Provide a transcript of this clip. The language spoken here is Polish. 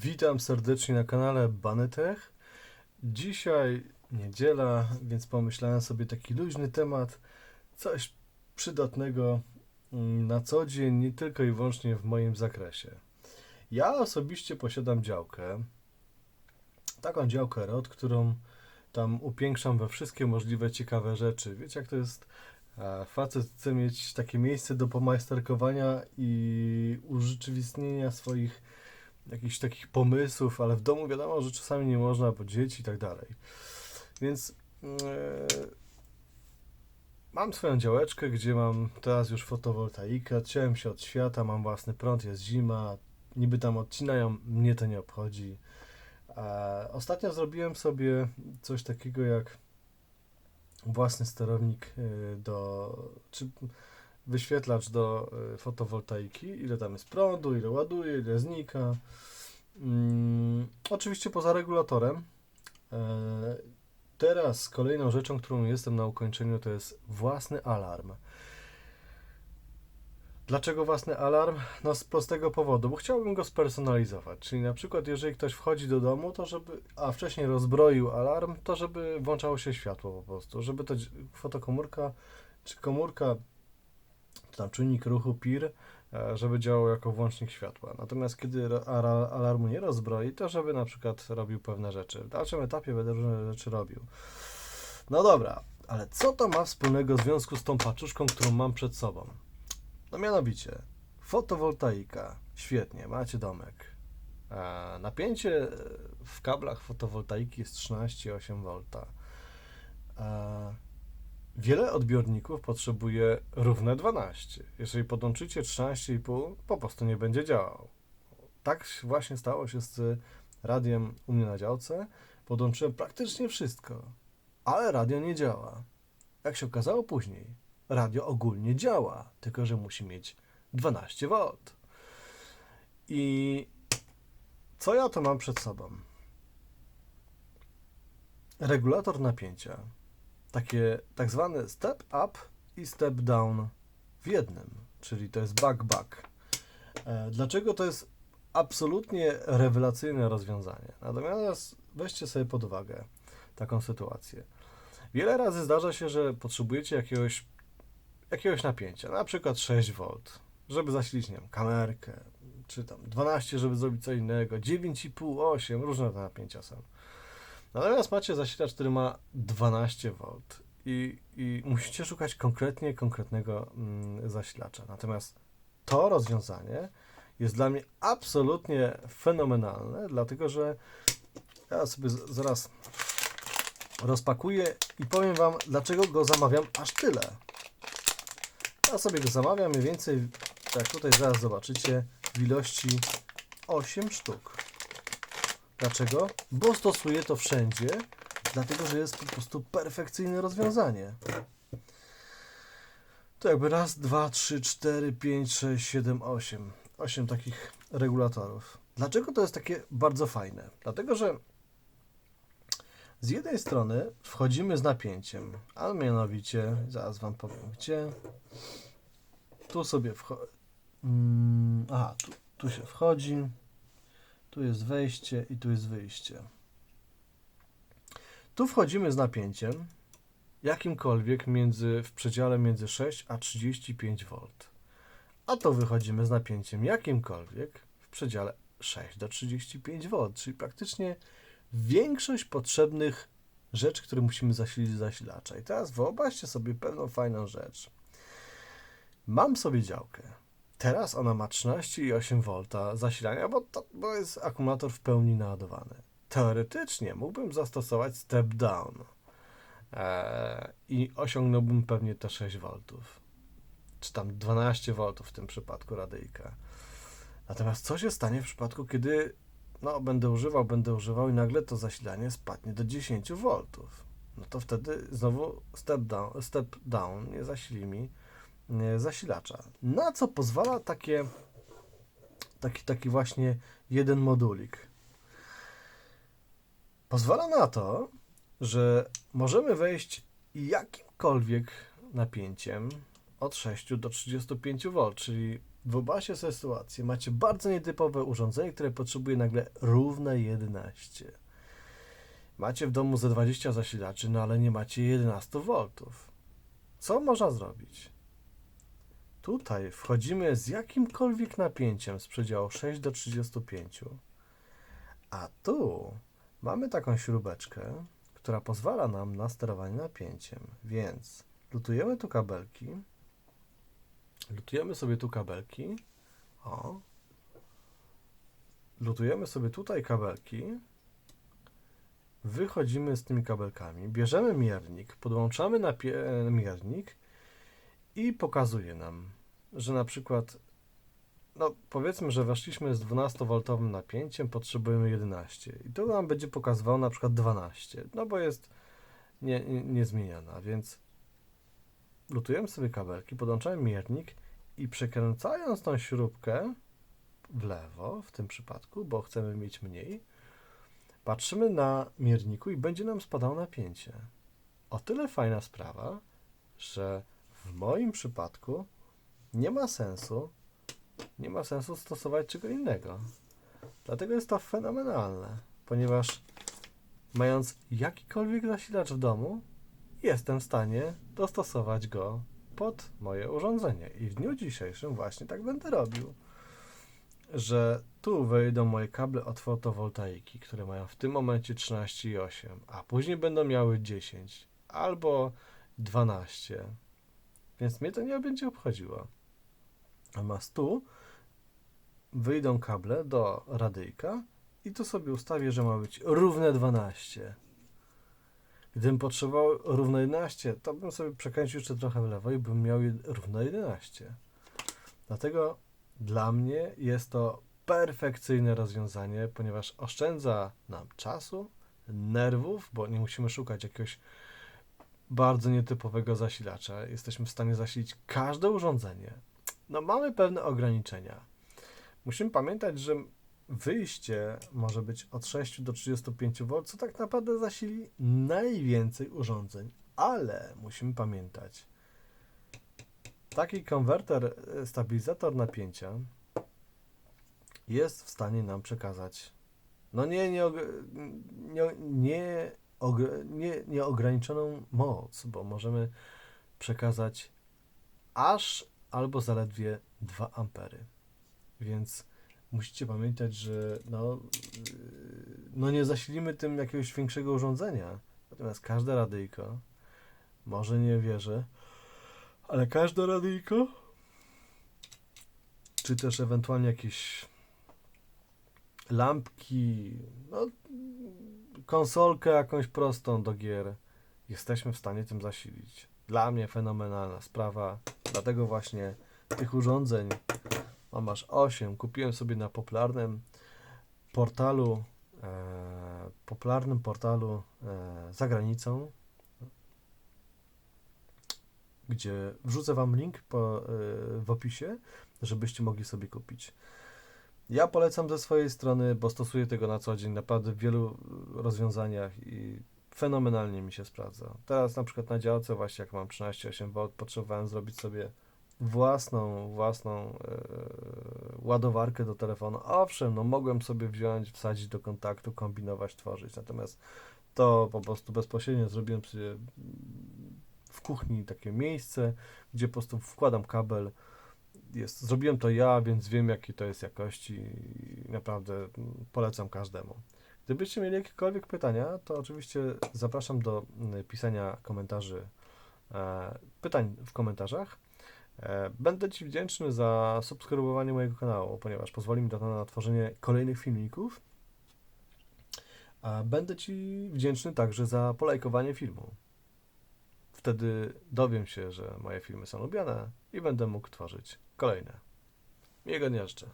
Witam serdecznie na kanale Banetech. Dzisiaj niedziela, więc pomyślałem sobie taki luźny temat, coś przydatnego mm, na co dzień, nie tylko i wyłącznie w moim zakresie. Ja osobiście posiadam działkę, taką działkę ROT, którą tam upiększam we wszystkie możliwe ciekawe rzeczy. Wiecie jak to jest? Facet chce mieć takie miejsce do pomajsterkowania i urzeczywistnienia swoich jakichś takich pomysłów, ale w domu wiadomo, że czasami nie można, bo dzieci i tak dalej. Więc e, mam swoją działeczkę, gdzie mam teraz już fotowoltaikę, odciąłem się od świata, mam własny prąd, jest zima, niby tam odcinają, mnie to nie obchodzi. Ostatnio zrobiłem sobie coś takiego jak własny sterownik e, do, czy wyświetlacz do e, fotowoltaiki, ile tam jest prądu, ile ładuje, ile znika. Mm, oczywiście poza regulatorem. E, teraz kolejną rzeczą, którą jestem na ukończeniu, to jest własny alarm. Dlaczego własny alarm? No z prostego powodu, bo chciałbym go spersonalizować. Czyli na przykład, jeżeli ktoś wchodzi do domu, to żeby, a wcześniej rozbroił alarm, to żeby włączało się światło po prostu, żeby to fotokomórka czy komórka, tam czujnik ruchu PIR, e, żeby działał jako włącznik światła. Natomiast kiedy alarmu nie rozbroi, to żeby na przykład robił pewne rzeczy. W dalszym etapie będę różne rzeczy robił. No dobra, ale co to ma wspólnego w związku z tą paczuszką, którą mam przed sobą? No mianowicie, fotowoltaika. Świetnie, macie domek. E, napięcie w kablach fotowoltaiki jest 13,8 V. Wiele odbiorników potrzebuje równe 12. Jeżeli podłączycie 13,5, po prostu nie będzie działał. Tak właśnie stało się z radiem u mnie na działce. Podłączyłem praktycznie wszystko, ale radio nie działa. Jak się okazało później, radio ogólnie działa, tylko że musi mieć 12 V. I co ja to mam przed sobą? Regulator napięcia. Takie tak zwane step up i step down w jednym, czyli to jest back-back. E, Dlaczego to jest absolutnie rewelacyjne rozwiązanie? Natomiast weźcie sobie pod uwagę taką sytuację. Wiele razy zdarza się, że potrzebujecie jakiegoś, jakiegoś napięcia, na przykład 6 V, żeby zasilić, nie wiem, kamerkę, czy tam 12, żeby zrobić co innego, 9,5, 8, różne te napięcia są. Natomiast macie zasilacz, który ma 12 V i, i musicie szukać konkretnie konkretnego mm, zasilacza. Natomiast to rozwiązanie jest dla mnie absolutnie fenomenalne, dlatego że ja sobie zaraz rozpakuję i powiem Wam, dlaczego go zamawiam aż tyle. Ja sobie go zamawiam mniej więcej, tak tutaj zaraz zobaczycie, w ilości 8 sztuk. Dlaczego? Bo stosuję to wszędzie, dlatego że jest po prostu perfekcyjne rozwiązanie. To jakby raz, dwa, trzy, cztery, pięć, sześć, siedem, osiem. Osiem takich regulatorów. Dlaczego to jest takie bardzo fajne? Dlatego, że z jednej strony wchodzimy z napięciem, a mianowicie, zaraz Wam powiem gdzie. Tu sobie wchodzi. Mm, aha, tu, tu się wchodzi. Tu jest wejście i tu jest wyjście. Tu wchodzimy z napięciem jakimkolwiek między, w przedziale między 6 a 35 V. A to wychodzimy z napięciem jakimkolwiek w przedziale 6 do 35 V, czyli praktycznie większość potrzebnych rzeczy, które musimy zasilić zasilacza. I teraz wyobraźcie sobie pewną fajną rzecz. Mam sobie działkę. Teraz ona ma 13,8 V zasilania, bo, to, bo jest akumulator w pełni naładowany. Teoretycznie mógłbym zastosować step down eee, i osiągnąłbym pewnie te 6 V. Czy tam 12 V w tym przypadku radyjka. Natomiast co się stanie w przypadku, kiedy no, będę używał, będę używał i nagle to zasilanie spadnie do 10 V? No to wtedy znowu step down, step down nie zasili mi zasilacza. Na co pozwala takie, taki, taki właśnie jeden modulik? Pozwala na to, że możemy wejść jakimkolwiek napięciem od 6 do 35 V, czyli Wyobraźcie sobie sytuację. Macie bardzo nietypowe urządzenie, które potrzebuje nagle równe 11. Macie w domu ze 20 zasilaczy, no ale nie macie 11 V. Co można zrobić? Tutaj wchodzimy z jakimkolwiek napięciem z przedziału 6 do 35. A tu mamy taką śrubeczkę, która pozwala nam na sterowanie napięciem. Więc lutujemy tu kabelki. Lutujemy sobie tu kabelki. O. Lutujemy sobie tutaj kabelki. Wychodzimy z tymi kabelkami, bierzemy miernik, podłączamy napie- miernik i pokazuje nam, że na przykład, no powiedzmy, że weszliśmy z 12V napięciem, potrzebujemy 11 i to nam będzie pokazywało na przykład 12, no bo jest nie, nie, niezmieniana, więc lutujemy sobie kabelki, podłączamy miernik i przekręcając tą śrubkę w lewo, w tym przypadku, bo chcemy mieć mniej, patrzymy na mierniku i będzie nam spadało napięcie. O tyle fajna sprawa, że w moim przypadku nie ma sensu, nie ma sensu stosować czego innego. Dlatego jest to fenomenalne, ponieważ mając jakikolwiek zasilacz w domu, jestem w stanie dostosować go pod moje urządzenie. I w dniu dzisiejszym właśnie tak będę robił, że tu wejdą moje kable od fotowoltaiki, które mają w tym momencie 13,8, a później będą miały 10 albo 12. Więc mnie to nie będzie obchodziło. Natomiast tu wyjdą kable do radyjka i tu sobie ustawię, że ma być równe 12. Gdybym potrzebował równe 11, to bym sobie przekręcił jeszcze trochę w lewo i bym miał równe 11. Dlatego dla mnie jest to perfekcyjne rozwiązanie, ponieważ oszczędza nam czasu, nerwów, bo nie musimy szukać jakiegoś bardzo nietypowego zasilacza. Jesteśmy w stanie zasilić każde urządzenie. No, mamy pewne ograniczenia. Musimy pamiętać, że wyjście może być od 6 do 35 V, co tak naprawdę zasili najwięcej urządzeń, ale musimy pamiętać, taki konwerter, e, stabilizator napięcia jest w stanie nam przekazać no nie, nie, nie, nie, nie, nieograniczoną moc, bo możemy przekazać aż albo zaledwie 2 ampery. Więc musicie pamiętać, że no, yy, no nie zasilimy tym jakiegoś większego urządzenia. Natomiast każde radyjko, może nie wierzę, ale każde radyjko, czy też ewentualnie jakieś lampki, no, konsolkę jakąś prostą do gier, jesteśmy w stanie tym zasilić. Dla mnie fenomenalna sprawa, dlatego właśnie tych urządzeń mam aż 8. Kupiłem sobie na popularnym portalu, e, popularnym portalu e, za granicą, gdzie wrzucę Wam link po, e, w opisie, żebyście mogli sobie kupić. Ja polecam ze swojej strony, bo stosuję tego na co dzień naprawdę w wielu rozwiązaniach i fenomenalnie mi się sprawdza. Teraz na przykład na działce właśnie jak mam 13,8 V potrzebowałem zrobić sobie własną, własną e, ładowarkę do telefonu. Owszem, no mogłem sobie wziąć, wsadzić do kontaktu, kombinować, tworzyć, natomiast to po prostu bezpośrednio zrobiłem sobie w kuchni takie miejsce, gdzie po prostu wkładam kabel, jest, zrobiłem to ja, więc wiem jakiej to jest jakości i naprawdę polecam każdemu. Gdybyście mieli jakiekolwiek pytania, to oczywiście zapraszam do mm, pisania komentarzy, e, pytań w komentarzach. E, Będę Ci wdzięczny za subskrybowanie mojego kanału, ponieważ pozwoli mi to na tworzenie kolejnych filmików. Będę Ci wdzięczny także za polajkowanie filmu. Wtedy dowiem się, że moje filmy są lubiane i będę mógł tworzyć kolejne. Miłego dnia życzę.